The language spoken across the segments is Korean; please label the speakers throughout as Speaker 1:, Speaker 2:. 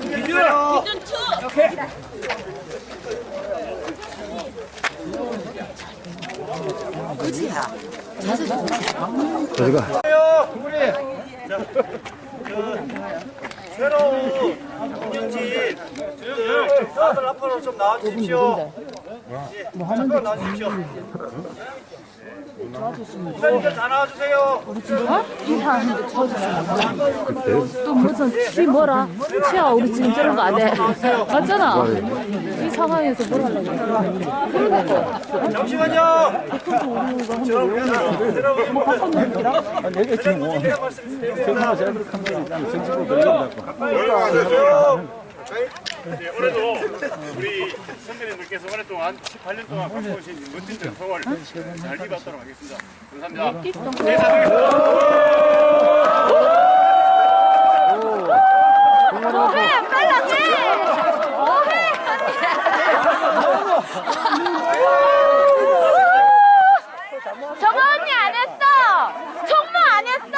Speaker 1: 기준
Speaker 2: 기준 투. 오케이. 그지야.
Speaker 3: 새로운 공연지 조용히 아들 앞으로 좀 나와주십시오. 예, 잠깐 나와주십시오. 이사님들 다 나와주세요.
Speaker 4: 인사하는데 쳐주시면 또 무슨 키 뭐라? 치아 우리 지금 저런 거 안 해. 맞잖아. 이 상황에서 뭘 하려고. 그러니까.
Speaker 3: 잠시만요. 지금.
Speaker 5: 네, 올해도 우리 선배님들께서 오랫동안 18년 동안 갖고 오신 멋진 전통을 잘 이어가도록 하겠습니다. 감사합니다.
Speaker 4: 뭐해? 빨리 해! 뭐해? 정아 언니 안 했어! 총무 안 했어!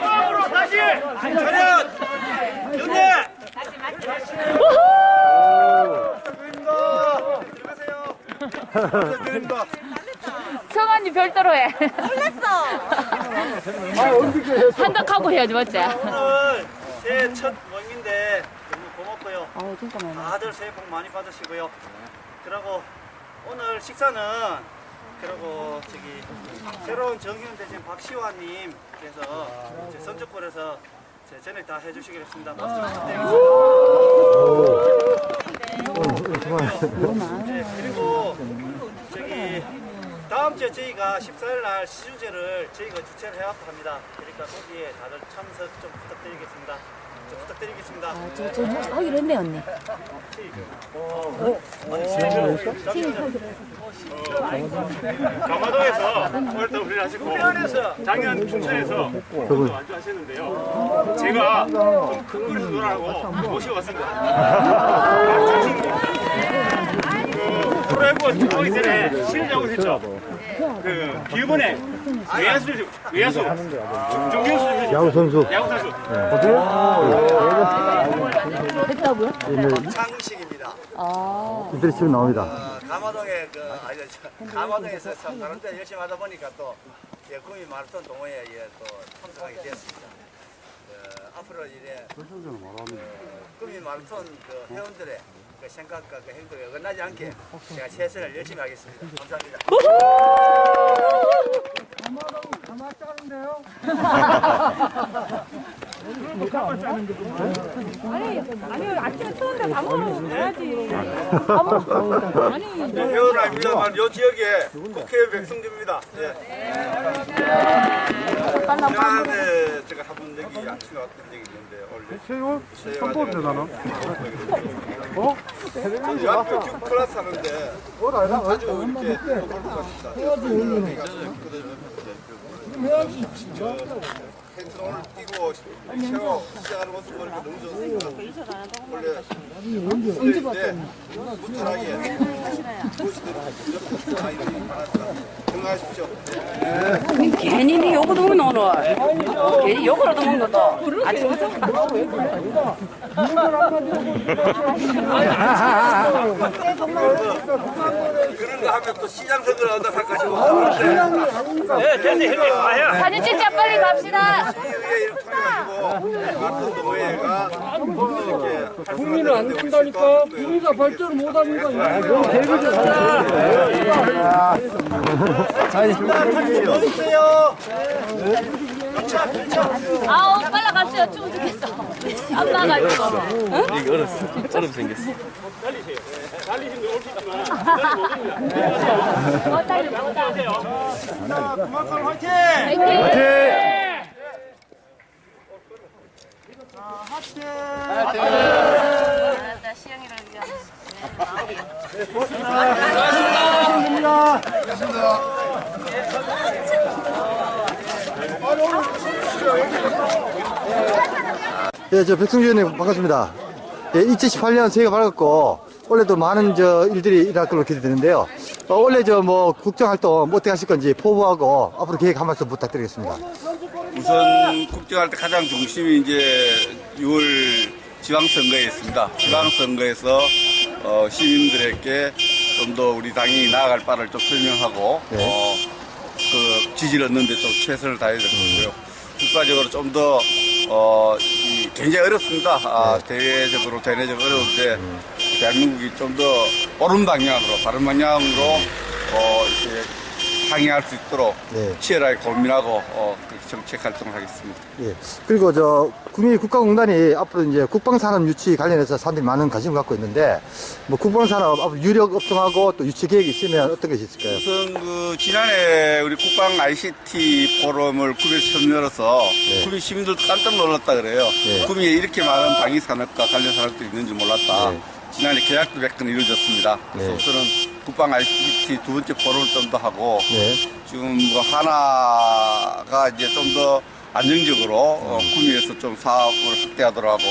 Speaker 3: 다음으로 다시 차렷 연대 들어가세요 드립니다
Speaker 4: 정아 해. 놀랬어! 한덕하고 해야지, 맞지?
Speaker 3: 오늘 새해 첫 모임인데 너무 고맙고요
Speaker 4: 아, 진짜 많아.
Speaker 3: 다들 새해 복 많이 받으시고요 그리고 오늘 식사는 그리고 저기 새로운 정기훈 대신 박시환님께서 제 선적골에서 제 전에 다 해주시기로 했습니다 박수 부탁드리겠습니다 네, 그리고 저기 다음 주에 저희가 14일 날 시주제를 저희가 주최를 해왔고 합니다. 그러니까 거기에 다들 참석 좀 부탁드리겠습니다. 좀 부탁드리겠습니다.
Speaker 4: 저, 저, 저 하기로 했네, 언니.
Speaker 5: 강화도에서 오랫동안 훈련 하시고 작년 춘천에서 도 완주하셨는데요. 제가 좀큰 거리에서 놀라고 모셔왔습니다. 그 프로야구 들어오기 전에 실력을 했죠. 그 기업은행 외야수 외야수 중견수
Speaker 2: 야구 선수.
Speaker 5: 야구 선수
Speaker 4: 됐다고요?
Speaker 3: 창식입니다.
Speaker 4: 아.
Speaker 2: 이들이 치면 나옵니다.
Speaker 3: 어, 가마동에 그 아니 저, 가마동에서 참 다른 데 열심히 하다 보니까 또 예, 구미 마라톤 동호회에 예, 또 참석하게 되었습니다. 그, 앞으로 이제 그, 구미 마라톤 그 회원들의 그 생각과 그 행동에 어긋나지 않게 제가 최선을 열심히 하겠습니다. 감사합니다. 회원 아닙니다만 요 지역에 국회의원 백성주입니다. 예. 지난해 제가 한번 여기 아침에 왔던 적이 있는데 원래? 처음 보는데 나는. 어? 대학교 교 클래스 하는데 자주 이렇게 볼것 같습니다. 그러니까 펜스 오늘 뛰고 새로 시작하는 모습 보니까 너무 좋습니다. 원래 언제 무탈하게 무시대로 아이들이 많았다. 건강하십시오.
Speaker 1: 괜히 니 요거 먹는 오늘. 괜히 요거라도 먹는 것도. 아침부터.
Speaker 3: 그런 거 하면 또 시장 선거를 한다 생각하시고 네, 됐네, 형님.
Speaker 4: 사진 찍자, 빨리 갑시다.
Speaker 3: 이렇게 이렇게
Speaker 6: 국민을 안 준다니까 국민가 발전을 못하니까
Speaker 3: 어디 있어요?
Speaker 4: 아우, 빨리 갑시다. 추워 죽겠어. 안 나가지고.
Speaker 7: 이게 얼었어. 얼음 생겼어.
Speaker 4: 뭐 딸기 뭐다.
Speaker 3: 그만큼 화이팅!
Speaker 4: 화이팅!
Speaker 1: 위한.
Speaker 2: 예, 저 백승주 의원님 반갑습니다. 예, 2018년 새해가 밝았고 올해도 많은 저 일들이 일어날 걸로 기대되는데요. 어, 올해 저뭐 국정활동 뭐 어떻게 하실 건지 포부하고 앞으로 계획 한 말씀 부탁드리겠습니다.
Speaker 8: 우선 국정할 때 가장 중심이 이제 6월 지방선거에 있습니다. 지방선거에서 어, 시민들에게 좀 더 우리 당이 나아갈 바를 좀 설명하고
Speaker 2: 네.
Speaker 8: 어, 그 지지를 얻는데 좀 최선을 다해야 될 거고요. 국가적으로 좀 더 어, 이 굉장히 어렵습니다. 아, 대외적으로 대내적으로 어려운데 대한민국이 좀 더 옳은 방향으로 바른 방향으로 어, 이렇게 항의할 수 있도록
Speaker 2: 네.
Speaker 8: 치열하게 고민하고 어, 그 정책 활동을 하겠습니다.
Speaker 2: 예. 그리고 저 국민 국가공단이 앞으로 이제 국방산업 유치 관련해서 사람들이 많은 관심을 갖고 있는데 뭐 국방산업 앞으로 유력 업종하고 또 유치 계획이 있으면 어떤 것이 있을까요?
Speaker 8: 우선 그 지난해 우리 국방 ICT 포럼을 구미에서 처음 열어서
Speaker 2: 네.
Speaker 8: 구미 시민들도 깜짝 놀랐다 그래요.
Speaker 2: 네.
Speaker 8: 구미에 이렇게 많은 방위 산업과 관련 산업도 있는지 몰랐다.
Speaker 2: 네.
Speaker 8: 지난해 계약도 100건 이루어졌습니다. 그래서
Speaker 2: 네.
Speaker 8: 우선은 국방 ICT 두 번째 포럼을 좀 더 하고
Speaker 2: 네.
Speaker 8: 지금 뭐 하나가 이제 좀 더 안정적으로 어, 구미에서 좀 사업을 확대하도록 하고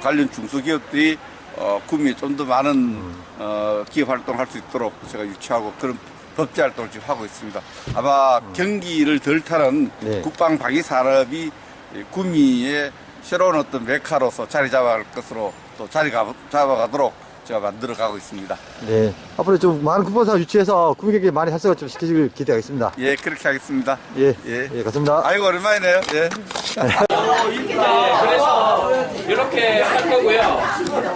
Speaker 8: 관련 중소기업들이 어, 구미에 좀 더 많은 어, 기업 활동을 할 수 있도록 제가 유치하고 그런 법제 활동을 지금 하고 있습니다. 아마 경기를 덜 타는
Speaker 2: 네.
Speaker 8: 국방 방위 산업이 이 구미의 새로운 어떤 메카로서 자리 잡아갈 것으로 또 자리 가- 잡아가도록 제가 만들어 가고 있습니다.
Speaker 2: 네. 앞으로 좀 많은 국방산업 유치해서 국민에게 많이 활성화 좀 시키길 기대하겠습니다.
Speaker 8: 예, 그렇게 하겠습니다.
Speaker 2: 예.
Speaker 8: 예.
Speaker 2: 예, 감사합니다.
Speaker 8: 아이고, 오랜만이네요. 예.
Speaker 7: 그래서 이렇게 할 거고요.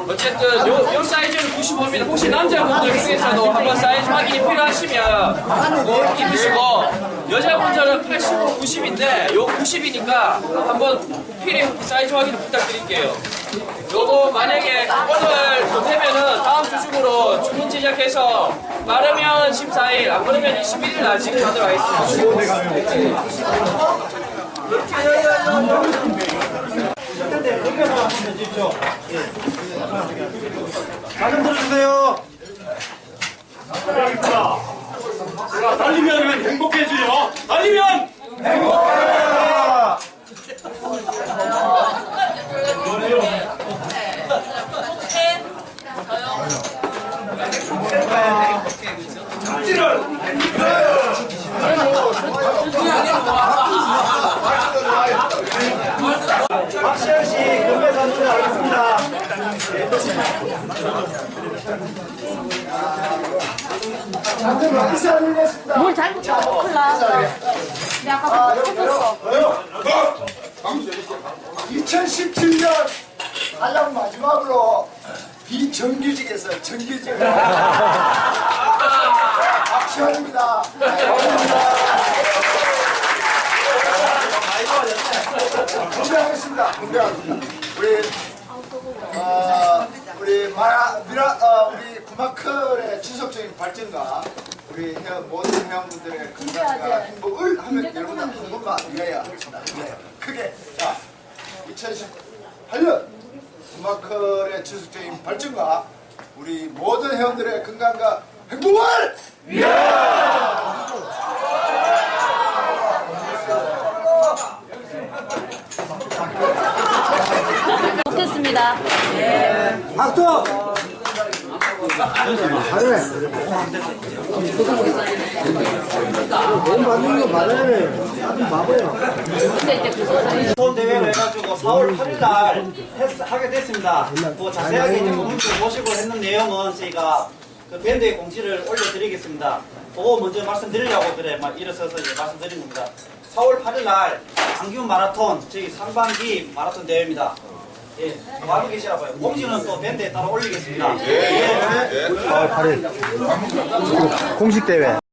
Speaker 7: 어쨌든 요, 요 사이즈는 95입니다. 혹시 남자분들 중에서도 한번 사이즈 확인이 필요하시면 뭐 입으시고 여자분들은 85, 90인데 요 90이니까 한번 필히 사이즈 확인 부탁드릴게요. 요거 만약에 오늘 못되면은 다음 주 중으로 주문 제작해서 빠르면 14일, 안 빠르면 21일 날 지급하도록 하겠습니다.
Speaker 5: 달리면 행복해져요. 달리면
Speaker 4: 뭘 잘못하고 큰일 나. 내가 아까 터졌어.
Speaker 9: 2017년 가장 마지막으로 비정규직에서 정규직. 박시원입니다. 우리 어, 우리 마라 미라 어, 우리 구마클의 지속적인 발전과 우리 회원 모든 회원분들의 건강과 행복을 하면 여러분들 한 번만 위하여. 네. 크게 자 2018년 구마클의 지속적인 발전과 우리 모든 회원들의 건강과 행복을
Speaker 4: 좋겠습니다.
Speaker 9: 박수!
Speaker 10: 본 대회를 해가지고 4월 8일 날 했- 하게 됐습니다. 뭐 자세하게 이제 부분도 모시고 했는 내용은 저희가 그 밴드에 공지를 올려드리겠습니다. 그거 먼저 말씀드리려고 그래 막 일어서서 이제 말씀드린 겁니다. 4월 8일 날 강균 마라톤 저희 상반기 마라톤 대회입니다. 예, 바로 계시라 봐요. 공지는 또 밴드에 따로 올리겠습니다. 예.
Speaker 2: 4월 8일 공식 대회.